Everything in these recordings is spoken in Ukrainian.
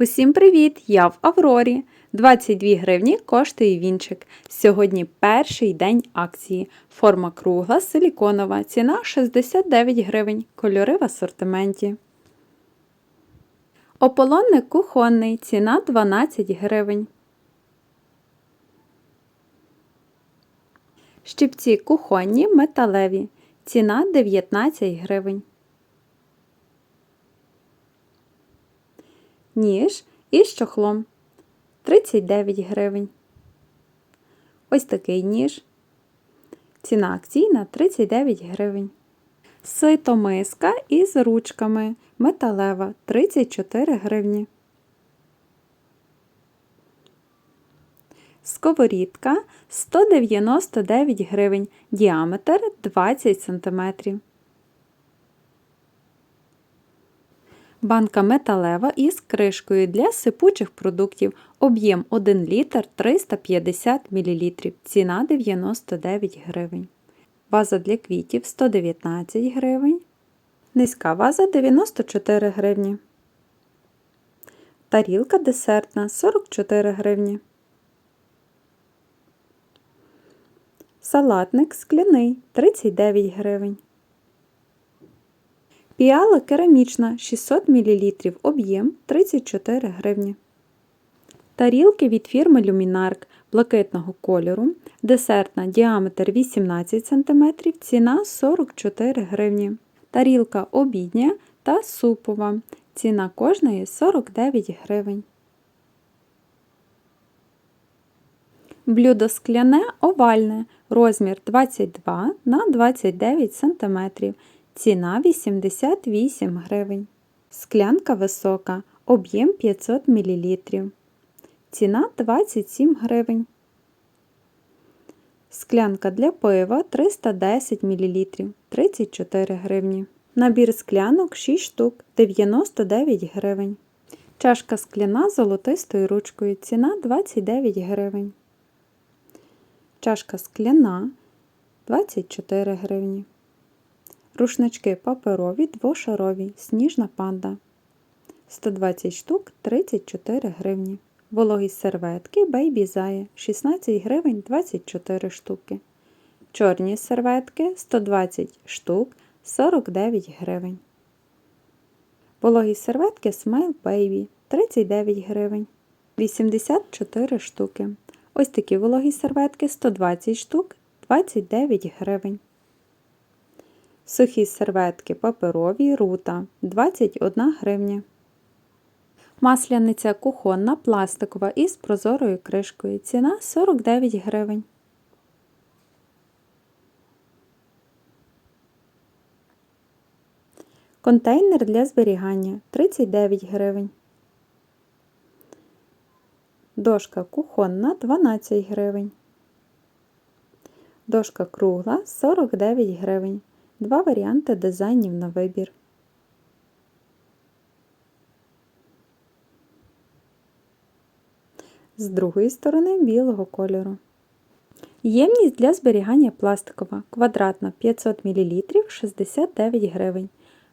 Усім привіт! Я в Аврорі. 22 гривні коштує вінчик. Сьогодні перший день акції. Форма кругла, силіконова. Ціна 69 гривень. Кольори в асортименті. Ополонник кухонний. Ціна 12 гривень. Щипці кухонні металеві. Ціна 19 гривень. Ніж із чохлом 39 гривень. Ось такий ніж. Ціна акційна 39 гривень. Ситомиска із ручками металева 34 гривні. Сковорідка 199 гривень, діаметр 20 см. Банка металева із кришкою для сипучих продуктів. Об'єм 1 літр 350 мл. Ціна 99 гривень. Ваза для квітів 119 гривень. Низька ваза 94 гривні. Тарілка десертна 44 гривні. Салатник скляний 39 гривень. Піала керамічна 600 мл, об'єм 34 гривні. Тарілки від фірми Luminark блакитного кольору, десертна діаметр 18 см, ціна 44 гривні. Тарілка обідня та супова. Ціна кожної 49 гривень. Блюдо скляне овальне, розмір 22 на 29 см. Ціна 88 гривень. Склянка висока, об'єм 500 мл. Ціна 27 гривень. Склянка для пива 310 мл 34 гривні. Набір склянок 6 штук 99 гривень. Чашка скляна з золотистою ручкою. Ціна 29 гривень. Чашка скляна 24 гривні. Рушнички паперові двошарові, сніжна панда 120 штук 34 гривні. Вологі серветки Baby Zaya 16 гривень 24 штуки. Чорні серветки 120 штук 49 гривень. Вологі серветки Smile Baby 39 гривень. 84 штуки. Ось такі вологі серветки 120 штук 29 гривень. Сухі серветки паперові рута 21 гривня. Масляниця кухонна пластикова із прозорою кришкою. Ціна 49 гривень. Контейнер для зберігання 39 гривень. Дошка кухонна 12 гривень. Дошка кругла 49 гривень. Два варіанти дизайнів на вибір. З другої сторони білого кольору. Ємність для зберігання пластикова. Квадратна 500 мл 69 гривень.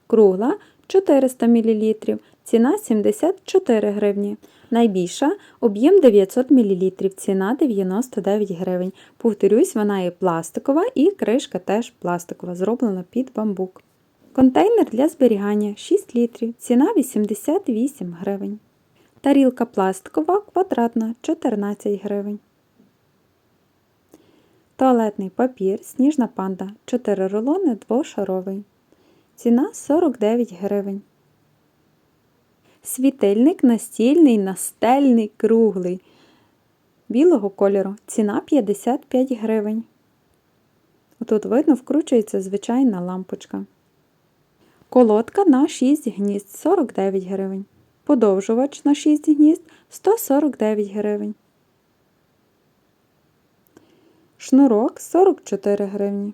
Кругла 400 мл. Ціна 74 гривні. Найбільша об'єм 900 мл, ціна 99 гривень. Повторюсь, вона є пластикова і кришка теж пластикова, зроблена під бамбук. Контейнер для зберігання 6 літрів, ціна 88 гривень. Тарілка пластикова квадратна 14 гривень. Туалетний папір сніжна панда 4 рулони двошаровий. Ціна 49 гривень. Світильник настільний, настельний, круглий. Білого кольору. Ціна 55 гривень. Тут видно, вкручується звичайна лампочка. Колодка на 6 гнізд 49 гривень. Подовжувач на 6 гнізд 149 гривень. Шнурок 44 гривні.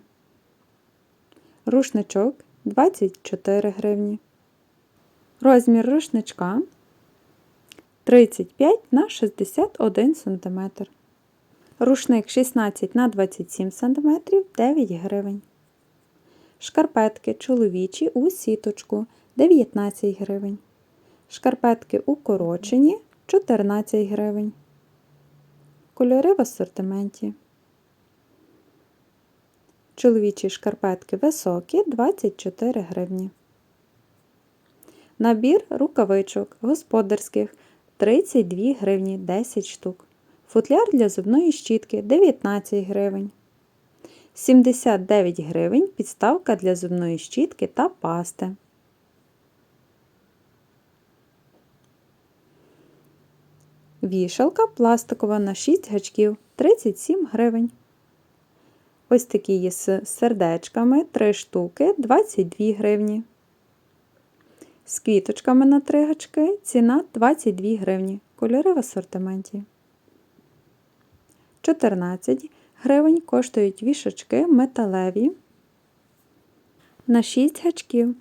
Рушничок 24 гривні. Розмір рушничка 35 на 61 см. Рушник 16 на 27 см 9 гривень. Шкарпетки чоловічі у сіточку 19 гривень. Шкарпетки укорочені 14 гривень. Кольори в асортименті. Чоловічі шкарпетки високі 24 гривні. Набір рукавичок господарських 32 гривні 10 штук. Футляр для зубної щітки 19 гривень. 79 гривень підставка для зубної щітки та пасти. Вішалка пластикова на 6 гачків 37 гривень. Ось такі є з сердечками 3 штуки 22 гривні. З квіточками на 3 гачки ціна 22 гривні. Кольори в асортименті. 14 гривень коштують вішачки металеві на 6 гачків.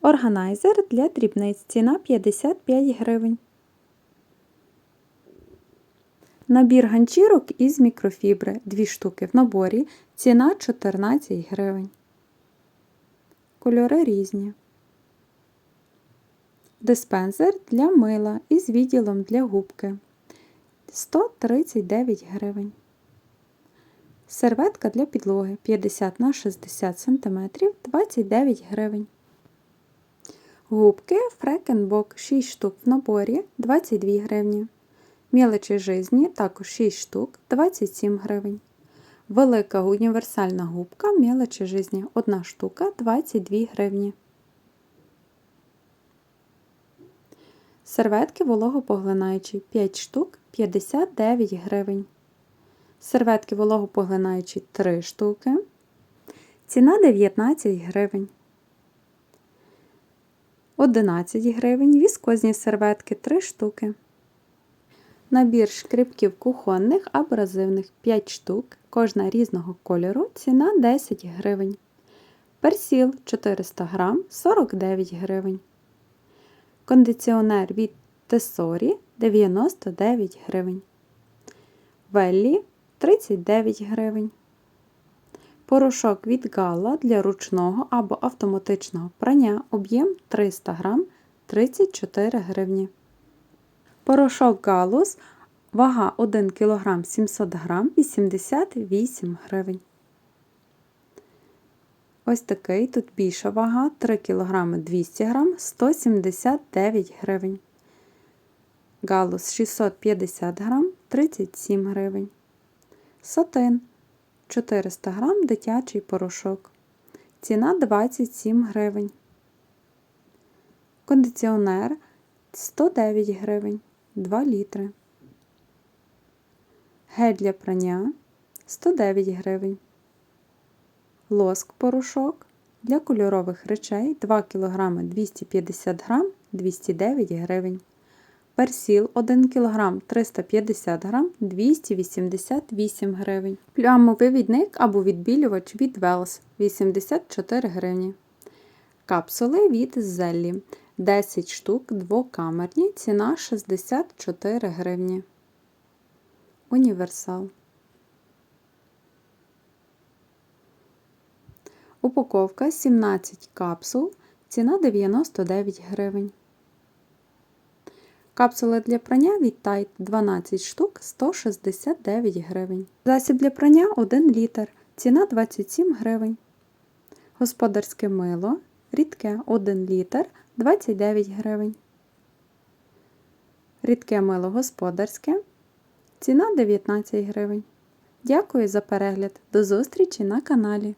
Органайзер для дрібниць ціна 55 гривень. Набір ганчірок із мікрофібри 2 штуки в наборі. Ціна 14 гривень. Кольори різні. Диспенсер для мила із відділом для губки 139 гривень. Серветка для підлоги 50 на 60 см 29 гривень. Губки Фрекенбок 6 штук в наборі 22 гривні. Мілочі жизні також 6 штук 27 гривень. Велика універсальна губка мілочі жизні 1 штука 22 гривні. Серветки вологопоглинаючі 5 штук 59 гривень. Серветки вологопоглинаючі 3 штуки. Ціна 19 гривень. 11 гривень. Віскозні серветки 3 штуки. Набір шкрипків кухонних абразивних 5 штук, кожна різного кольору, ціна 10 гривень. Персіл 400 грам 49 гривень. Кондиціонер від Тесорі 99 гривень. Веллі 39 гривень. Порошок від Гала для ручного або автоматичного прання об'єм 300 грам 34 гривні. Порошок Галус вага 1 кг 700 г 88 гривень. Ось такий тут більша вага 3 кг 200 г 179 гривень. Галус 650 г 37 гривень. Сатин 400 г дитячий порошок. Ціна 27 гривень. Кондиціонер 109 гривень 2 літри. Гель для прання 109 гривень. Лоск порошок для кольорових речей 2 кг 250 г 209 гривень. Персіл 1 кг 350 г 288 гривень. Плямовий відник або відбілювач від Wells 84 гривні. Капсули від Зеллі 10 штук двокамерні, ціна 64 гривні. Універсал. Упаковка 17 капсул, ціна 99 гривень. Капсули для прання від Tide 12 штук 169 гривень. Засіб для прання 1 літр. Ціна 27 гривень. Господарське мило рідке 1 літр 29 гривень. Рідке мило господарське. Ціна 19 гривень. Дякую за перегляд. До зустрічі на каналі.